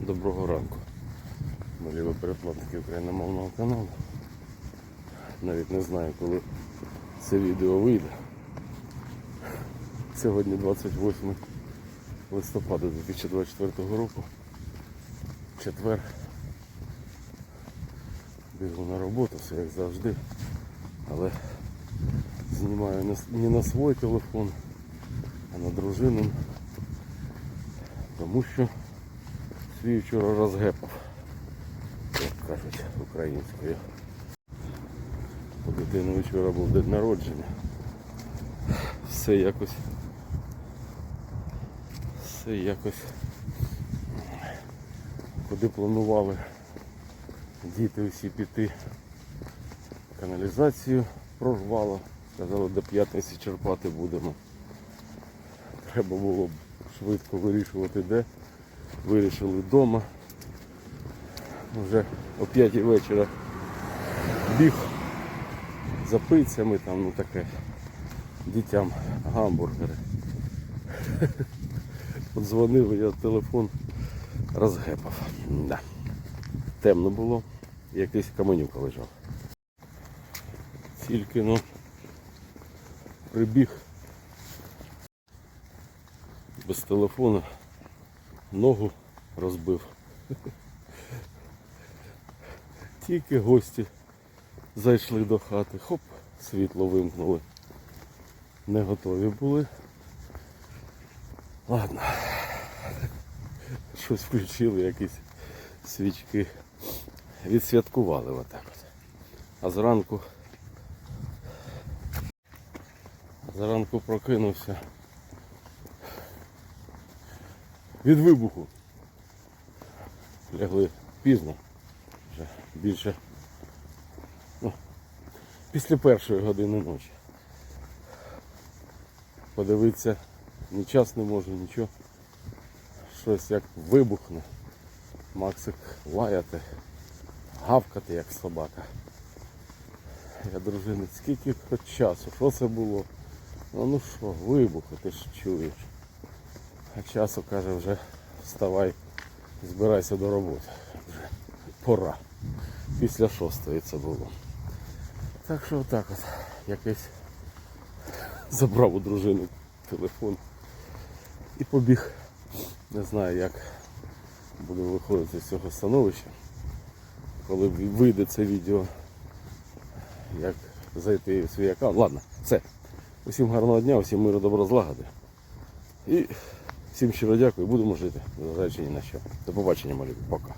Доброго ранку. Малі ви переплатники україномовного каналу. Навіть не знаю, коли це відео вийде. Сьогодні 28 листопада 2024 року. Четвер. Бігу на роботу, все як завжди. Але знімаю не на свій телефон, а на дружинин. Тому що свій вчора розгепав, як кажуть українською. У дитини вчора був день народження. Все якось. Все якось. Куди планували діти усі піти. Каналізацію прорвало. Сказали, до п'ятниці черпати будемо. Треба було б швидко вирішувати де. Вирішили вдома. Вже о 5 вечора біг за пицями, там ну таке дітям гамбургери. Подзвонили, я телефон розгепав. Да. Темно було, якийсь каменюка лежав. Тільки ну прибіг без телефону, ногу розбив. Тільки гості зайшли до хати, хоп, світло вимкнули. Не готові були. Ладно. Щось включили, якісь свічки. Відсвяткували отак от. А зранку. Зранку прокинувся. Від вибуху. Лягли пізно. Вже більше. Ну, після першої години ночі. Подивитися ні час не можу, нічого. Щось як вибухне. Максик лаяти, гавкати як собака. Я дружини, скільки хоч часу, що це було? Ну ну що, вибухи, ти ж чуєш. А часу каже вже вставай, збирайся до роботи. Вже пора. Після шостої це було. Так що отак от якийсь забрав у дружини телефон і побіг. Не знаю як буду виходити з цього становища. Коли вийде це відео, як зайти в свій аккаунт. Ладно, все. Усім гарного дня, усім миру, добро, злагоди. І всім щиро дякую, будемо жити, незважаючи ні на що. До побачення, малі. Пока.